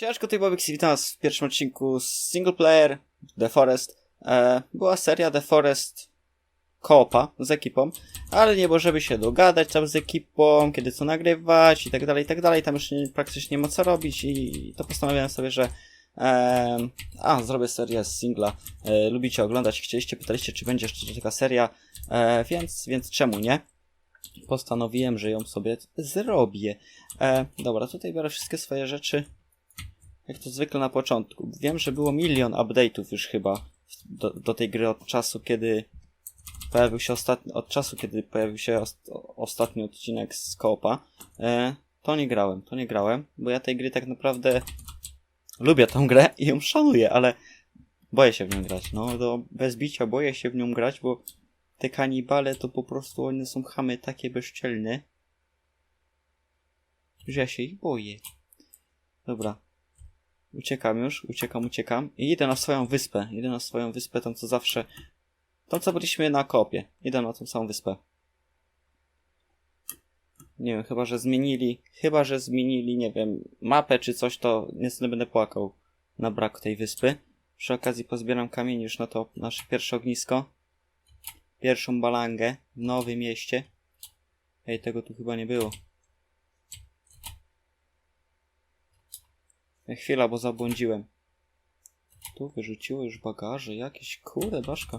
Ciężko tej Bobix witam w pierwszym odcinku z single player The Forest. E, była seria The Forest koopa z ekipą, ale nie możemy się dogadać tam z ekipą, kiedy co nagrywać i tak dalej, i tak dalej. Tam już nie, praktycznie nie ma co robić i to postanowiłem sobie, że e, a, zrobię serię z singla. E, lubicie oglądać, chcieliście, pytaliście, czy będzie jeszcze taka seria, e, więc, więc czemu nie? Postanowiłem, że ją sobie zrobię. E, dobra, tutaj biorę wszystkie swoje rzeczy. Jak to zwykle na początku. Wiem, że było milion update'ów już chyba do, do tej gry od czasu, kiedy pojawił się ostatni, od czasu, kiedy pojawił się ost, ostatni odcinek z Koopa. E, to nie grałem, to nie grałem, bo ja tej gry tak naprawdę lubię tą grę i ją szanuję, ale boję się w nią grać. No, do, bez bicia boję się w nią grać, bo te kanibale to po prostu one są chamy takie bezczelne, że ja się ich boję. Dobra. Uciekam już, uciekam, uciekam. I idę na swoją wyspę. Idę na swoją wyspę, tą co zawsze. Tą co byliśmy na kopie. Idę na tą samą wyspę. Nie wiem, chyba że zmienili. Chyba że zmienili, nie wiem, mapę czy coś, to niestety będę płakał na brak tej wyspy. Przy okazji pozbieram kamień już na to nasze pierwsze ognisko. Pierwszą balangę w nowym mieście. Ej, tego tu chyba nie było. Chwila, bo zabłądziłem. Tu wyrzuciło już bagaże, jakieś kurde baszka.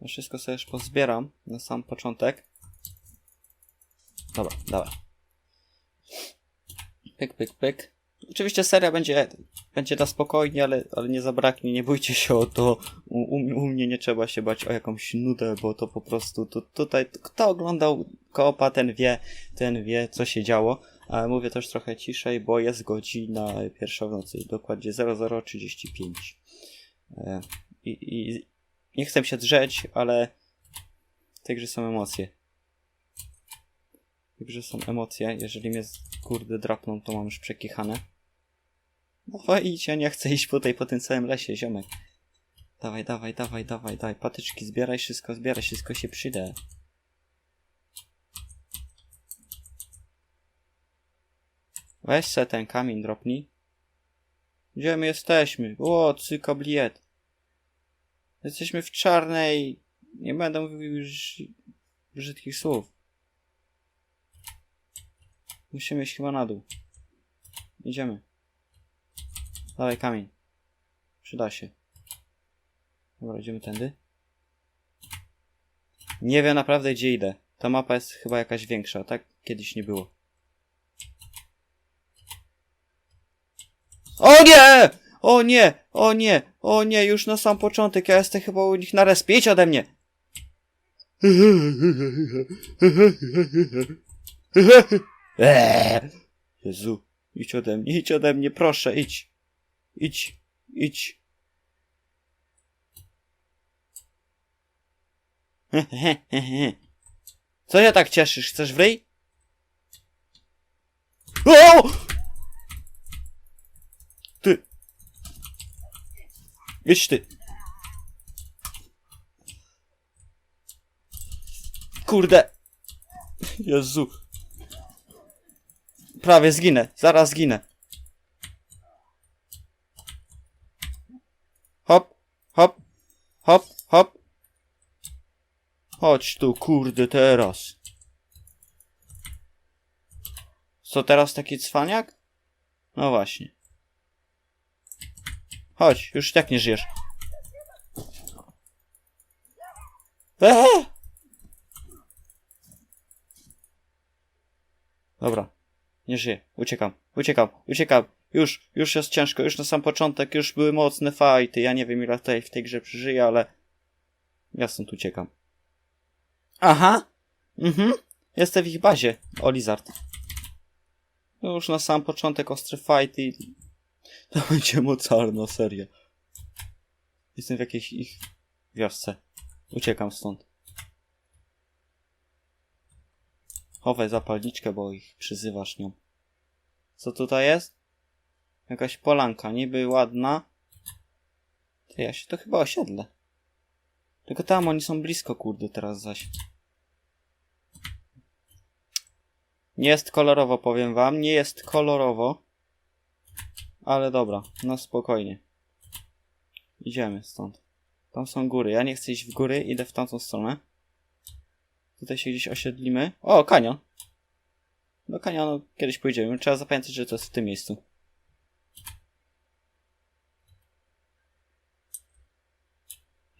Ja wszystko sobie już pozbieram na sam początek. Dobra, dobra. Pyk, pyk, pyk. Oczywiście seria będzie, będzie na spokojnie, ale, ale nie zabraknie, nie bójcie się o to. U, u, u mnie nie trzeba się bać o jakąś nudę, bo to po prostu tu, tutaj, kto oglądał Koopa, ten wie, ten wie, co się działo. Mówię też trochę ciszej, bo jest godzina pierwsza w nocy, dokładnie 0035. E, I, i nie chcę się drzeć, ale grze są emocje. Grze są emocje. Jeżeli mnie kurde drapną, to mam już przekichane. No idź, ja nie chcę iść tej, po tym całym lesie, ziomek. Dawaj, dawaj, dawaj, dawaj, dawaj. Patyczki, zbieraj wszystko, zbieraj wszystko się przyda. Weź se ten kamień dropnij. Gdzie my jesteśmy? O, cyka. Jesteśmy w czarnej. Nie będę mówił już brzydkich słów. Musimy iść chyba na dół. Idziemy. Dawaj kamień. Przyda się. Dobra, idziemy tędy. Nie wiem naprawdę gdzie idę. Ta mapa jest chyba jakaś większa, tak? Kiedyś nie było. O nie! O nie! O nie! O nie! Już na sam początek, ja jestem chyba u nich na respie. Idź ode mnie! Eee! Jezu, idź ode mnie, idź ode mnie, proszę, idź. Idź, idź. Co się tak cieszysz? Chcesz w? O! Ty! Idź ty! Kurde! Jezu! Prawie zginę, zaraz zginę. Hop, hop, hop, hop. Chodź tu, kurde, teraz. Co teraz taki cwaniak? No właśnie. Chodź, już i tak nie żyjesz. Eee! Dobra, nie żyję. Uciekam, uciekam, uciekam. Już, już jest ciężko, już na sam początek, już były mocne fighty. Ja nie wiem ile tutaj w tej grze przeżyję, ale ja stąd uciekam. Aha, mhm, jestem w ich bazie, o Lizard. Już na sam początek ostry fight i to będzie mocarna seria. Jestem w jakiejś ich wiosce. Uciekam stąd. Chowaj zapalniczkę, bo ich przyzywasz nią. Co tutaj jest? Jakaś polanka, niby ładna. To ja się to chyba osiedlę. Tylko tam oni są blisko, kurde, teraz zaś. Nie jest kolorowo, powiem wam. Nie jest kolorowo. Ale dobra, no spokojnie. Idziemy stąd. Tam są góry. Ja nie chcę iść w góry, idę w tamtą stronę. Tutaj się gdzieś osiedlimy. O, kanion. Do kanionu kiedyś pójdziemy. Trzeba zapamiętać, że to jest w tym miejscu.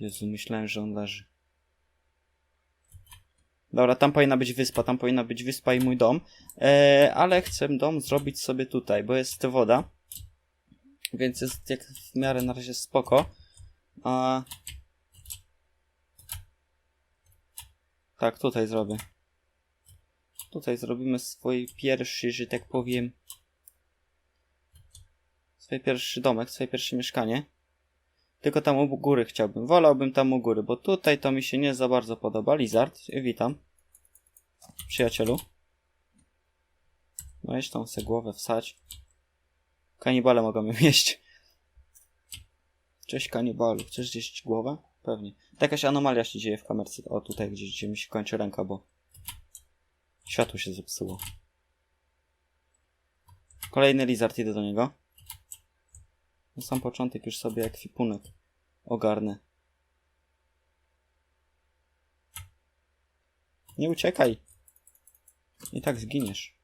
Jezu, myślałem, że on leży. Dobra, tam powinna być wyspa, tam powinna być wyspa i mój dom. E, ale chcę dom zrobić sobie tutaj, bo jest woda. Więc jest jak w miarę na razie spoko. A... Tak, tutaj zrobię. Tutaj zrobimy swój pierwszy, że tak powiem. Swój pierwszy domek, swoje pierwsze mieszkanie. Tylko tam u góry chciałbym. Wolałbym tam u góry, bo tutaj to mi się nie za bardzo podoba. Lizard, witam. Przyjacielu. Weź tą se głowę wsać. Kanibale mogą ją jeść. Cześć kanibalu. Chcesz zjeść głowę? Pewnie. To jakaś anomalia się dzieje w kamerce. O, tutaj gdzieś, gdzie mi się kończy ręka, bo światło się zepsuło. Kolejny lizard, idę do niego. Na sam początek już sobie ekwipunek ogarnę. Nie uciekaj. I tak zginiesz.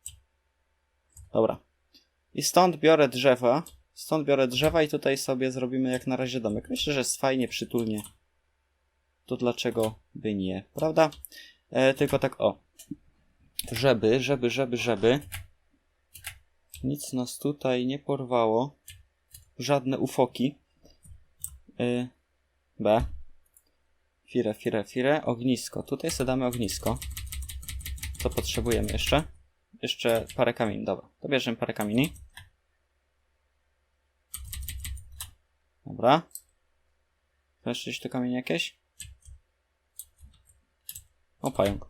Dobra. I stąd biorę drzewa. Stąd biorę drzewa i tutaj sobie zrobimy jak na razie domek. Myślę, że jest fajnie, przytulnie. To dlaczego by nie, prawda? E, tylko tak o. Żeby, żeby, żeby, żeby. Nic nas tutaj nie porwało. Żadne ufoki. Y, B. Fire, fire, fire. Ognisko. Tutaj sobie damy ognisko. Co potrzebujemy jeszcze? Jeszcze parę kamieni. Dobra, to bierzemy parę kamieni. Dobra. Jeszcze tu kamienie jakieś? O, pająk.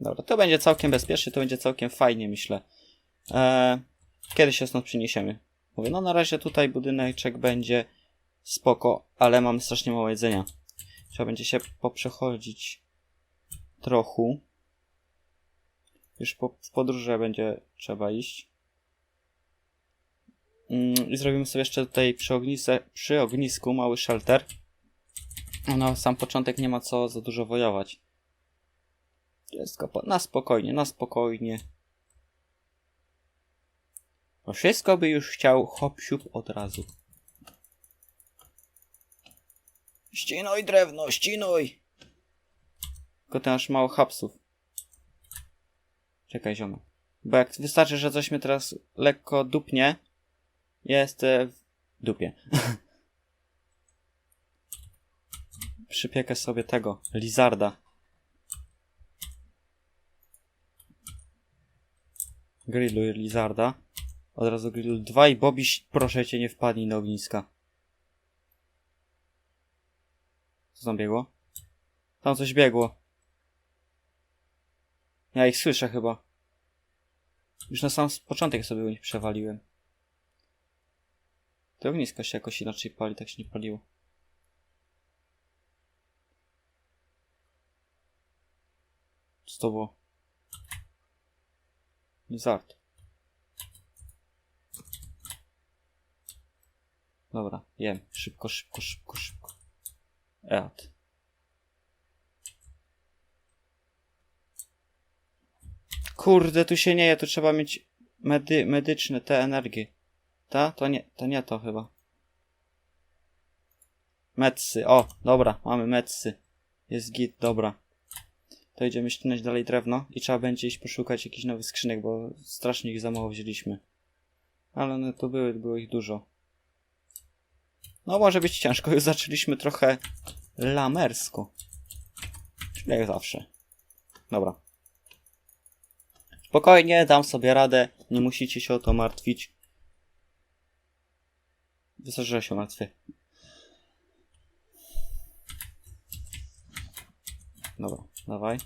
Dobra, to będzie całkiem bezpiecznie, to będzie całkiem fajnie, myślę. Eee, kiedy się stąd przyniesiemy? Mówię, no na razie tutaj budyneczek będzie spoko, ale mamy strasznie mało jedzenia. Trzeba będzie się poprzechodzić trochę. Już po, w podróży będzie trzeba iść. Mm, I zrobimy sobie jeszcze tutaj przy, przy ognisku mały shelter. Na sam początek nie ma co za dużo wojować. Wszystko po, na spokojnie, na spokojnie. No wszystko by już chciał hop od razu. Ścinuj drewno, ścinuj! Tylko ty masz mało hapsów. Czekaj, ziomek. Bo jak wystarczy, że coś mnie teraz lekko dupnie, jest w dupie. Przypiekę sobie tego, lizarda. Grilluj lizarda. Od razu grilluj dwa i Bobiś, proszę cię, nie wpadnij na ogniska. Co tam biegło? Tam coś biegło. Ja ich słyszę chyba. Już na sam początek sobie u nich przewaliłem. To ognisko się jakoś inaczej pali, tak się nie paliło. Co to było? Lizard. Dobra, jem. Szybko, szybko, szybko, szybko. Eat. Kurde, tu się nie je, tu trzeba mieć medy, medyczne te energie. Ta? To nie, to nie to chyba. Medsy, o, dobra, mamy medsy. Jest git, dobra. To idziemy ścinać dalej drewno i trzeba będzie iść poszukać jakichś nowych skrzynek, bo strasznie ich za mało wzięliśmy. Ale one to były, było ich dużo. No może być ciężko, już zaczęliśmy trochę lamersko. Czyli jak zawsze. Dobra. Spokojnie, dam sobie radę, nie musicie się o to martwić. Wystarczy, że się martwię. Dobra, dawaj.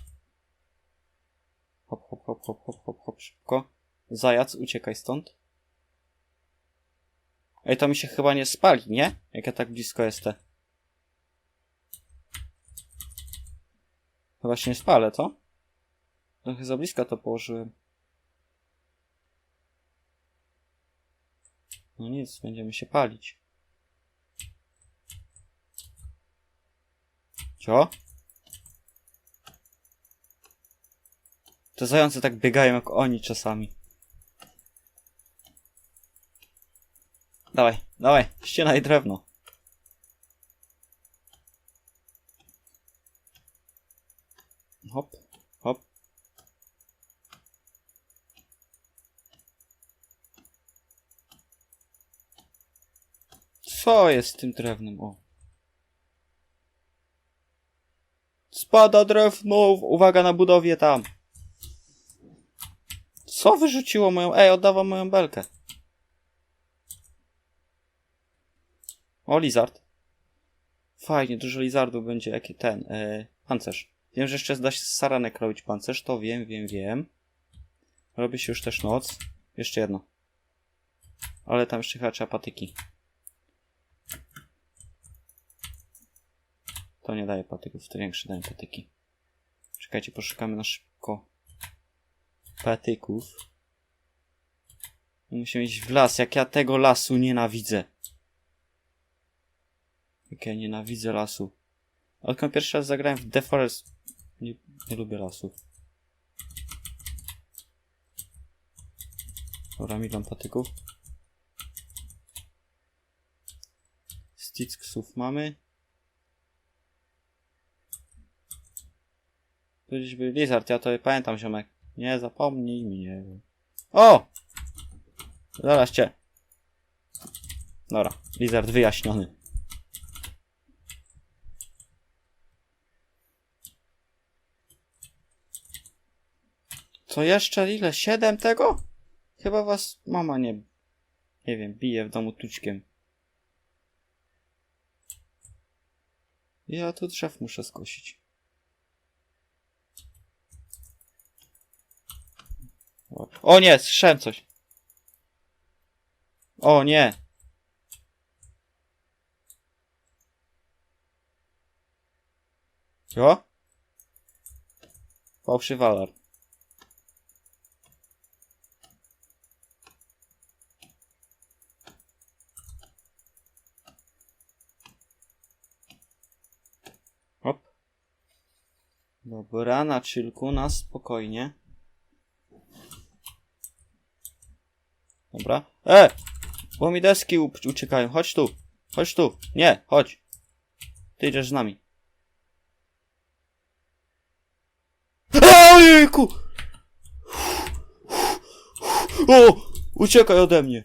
Hop, hop, hop, hop, hop, hop, hop, szybko. Zajac, uciekaj stąd. Ej, to mi się chyba nie spali, nie? Jak ja tak blisko jestem. Chyba się nie spalę, to? Trochę za blisko to położyłem. No nic, będziemy się palić. Co? Te zające tak biegają jak oni czasami. Dawaj, dawaj, ścinaj drewno. Hop, hop. Co jest z tym drewnem? O. Spada drewno! Uwaga na budowie tam! Co wyrzuciło moją... Ej, oddawam moją belkę. O, lizard. Fajnie, dużo lizardów będzie. Jaki ten, e, pancerz. Wiem, że jeszcze da się z saranek robić pancerz. To wiem, wiem, wiem. Robi się już też noc. Jeszcze jedno. Ale tam jeszcze chyba trzeba patyki. To nie daje patyków, to większe dają patyki. Czekajcie, poszukamy na szybko patyków. Musimy iść w las, jak ja tego lasu nienawidzę. Jak ja nienawidzę lasu. Odkąd pierwszy raz zagrałem w The Forest, nie, nie lubię lasu. Dobra, milion patyków. Sticksów mamy. Był Lizard, ja to pamiętam, ziomek. Nie zapomnij mnie. O! Zaraz cię. Dobra, Lizard wyjaśniony. Co jeszcze? Ile? Siedem tego? Chyba was mama nie... Nie wiem, bije w domu tućkiem. Ja tu drzew muszę skosić. O nie, słyszałem coś. O nie. Jo? Fałszywy alarm. Hop. Dobra, na chillku, na spokojnie. Dobra. E! Bo mi deski uciekają. Chodź tu. Chodź tu. Nie, chodź. Ty idziesz z nami. Ojejku! O! Uciekaj ode mnie.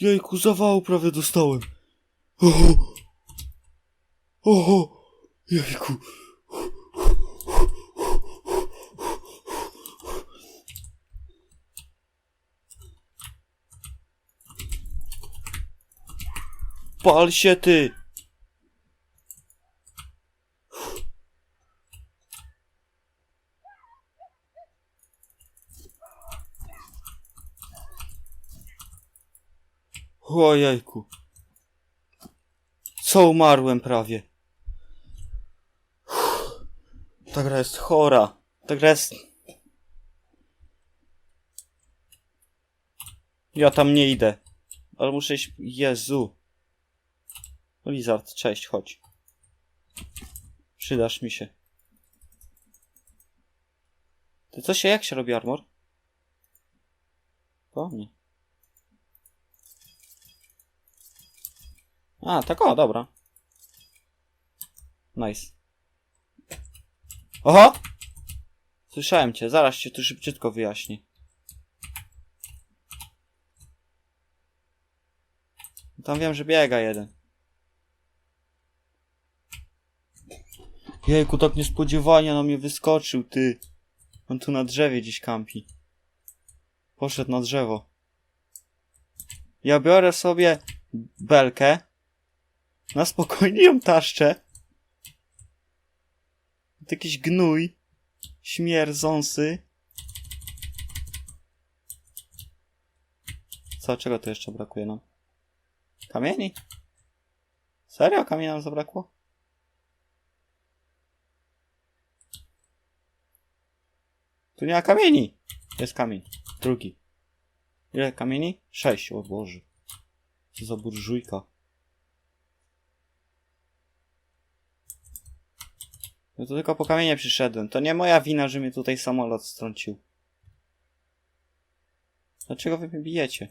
Jejku, zawału prawie dostałem. Oho! Oho! Jejku. Pal się ty! Ojejku. Co umarłem prawie. Ta gra jest chora. Ta gra jest... Ja tam nie idę. Ale muszę iść... Jezu. Lizard, cześć, chodź. Przydasz mi się. Ty co się, jak się robi armor? To nie. A, tak o, dobra. Nice. Oho! Słyszałem cię, zaraz cię tu szybciutko wyjaśnię. Tam wiem, że biega jeden. Jejku, tak niespodziewanie na mnie wyskoczył, ty. On tu na drzewie gdzieś kampi. Poszedł na drzewo. Ja biorę sobie belkę. Na spokojnie ją taszczę. To jakiś gnój. Śmierdzący. Co, czego tu jeszcze brakuje nam? Kamieni? Serio? Kamienia nam zabrakło? Tu nie ma kamieni. Jest kamień. Drugi. Ile kamieni? Sześć, o Boże. Co za burżujka. No to tylko po kamienie przyszedłem. To nie moja wina, że mnie tutaj samolot strącił. Dlaczego wy mnie bijecie?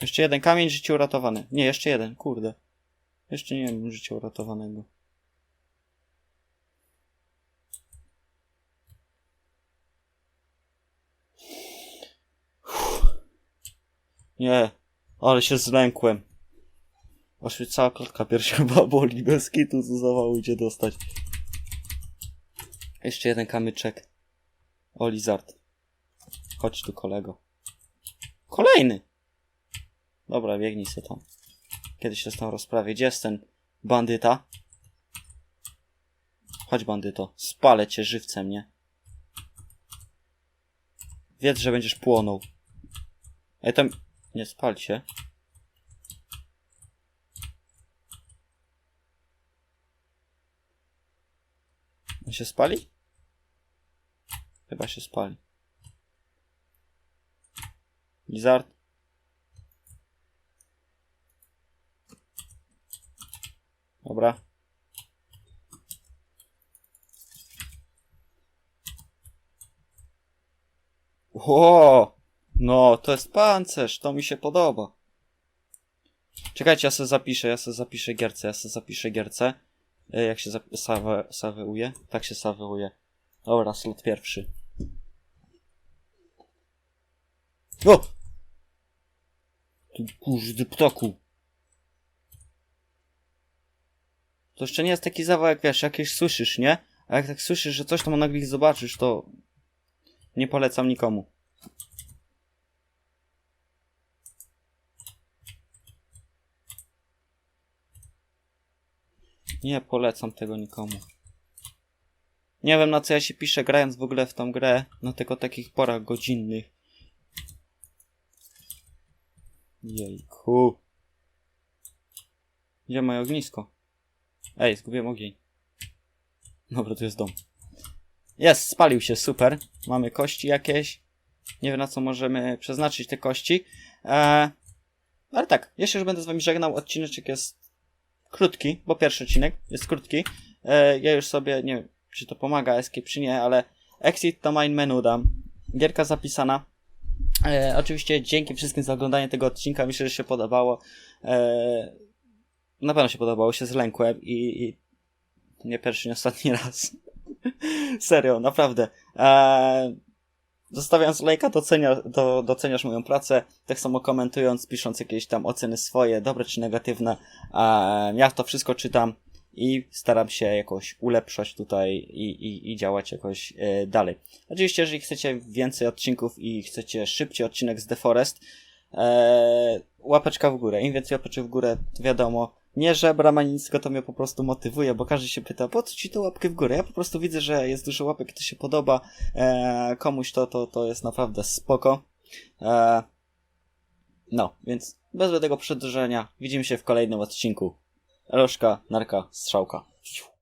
Jeszcze jeden kamień, życie uratowane. Nie, jeszcze jeden, kurde. Jeszcze nie wiem życia uratowanego. Nie, ale się zlękłem. Aż cała klatka piersiowa boli, bez kitu co zawału idzie dostać. Jeszcze jeden kamyczek. O, Lizard. Chodź tu, kolego. Kolejny! Dobra, biegnij se tam. Kiedyś się z tą rozprawię. Gdzie jest ten bandyta? Chodź, bandyto. Spalę cię żywcem, nie? Wiedz, że będziesz płonął. Ej, tam... Nie spal się. On się spali? Chyba się spali. Lizard? Dobra. O, no to jest pancerz, to mi się podoba. Czekajcie, ja sobie zapiszę, ja sobie zapiszę gierce, ja sobie zapiszę gierce. E, Jak się sawe, saweuje? Tak się saweuje. Dobra, slot pierwszy. O! Ty kurde ptaku. To jeszcze nie jest taki zawał, jak wiesz, jakieś słyszysz, nie? A jak tak słyszysz, że coś tam nagle zobaczysz, to nie polecam nikomu. Nie polecam tego nikomu. Nie wiem na co ja się piszę grając w ogóle w tą grę, na tylko takich porach godzinnych. Jejku. Gdzie moje ognisko? Ej, zgubiłem ogień. Dobra, tu jest dom. Jest, spalił się, super. Mamy kości jakieś. Nie wiem na co możemy przeznaczyć te kości. Eee, ale tak, ja się już będę z wami żegnał. Odcineczek jest krótki, bo pierwszy odcinek jest krótki. Eee, ja już sobie, nie wiem, czy to pomaga escape, czy nie, ale exit to main menu dam. Gierka zapisana. E, oczywiście dzięki wszystkim za oglądanie tego odcinka. Myślę, że się podobało. E, na pewno się podobało, się zlękłem i, i nie pierwszy, nie ostatni raz. Serio, naprawdę. E, zostawiając lajka, docenia, do, doceniasz moją pracę. Tak samo komentując, pisząc jakieś tam oceny swoje, dobre czy negatywne. E, ja to wszystko czytam i staram się jakoś ulepszać tutaj i, i, i działać jakoś e, dalej. Oczywiście, jeżeli chcecie więcej odcinków i chcecie szybciej odcinek z The Forest, e, łapeczka w górę. Im więcej łapeczek w górę, wiadomo, nie żebram ani nic, tylko to mnie po prostu motywuje, bo każdy się pyta, po co ci to łapkę w górę? Ja po prostu widzę, że jest dużo łapek to się podoba. E, komuś to, to, to jest naprawdę spoko. E, no, więc bez żadnego przedłużenia widzimy się w kolejnym odcinku. Rożka, narka, strzałka.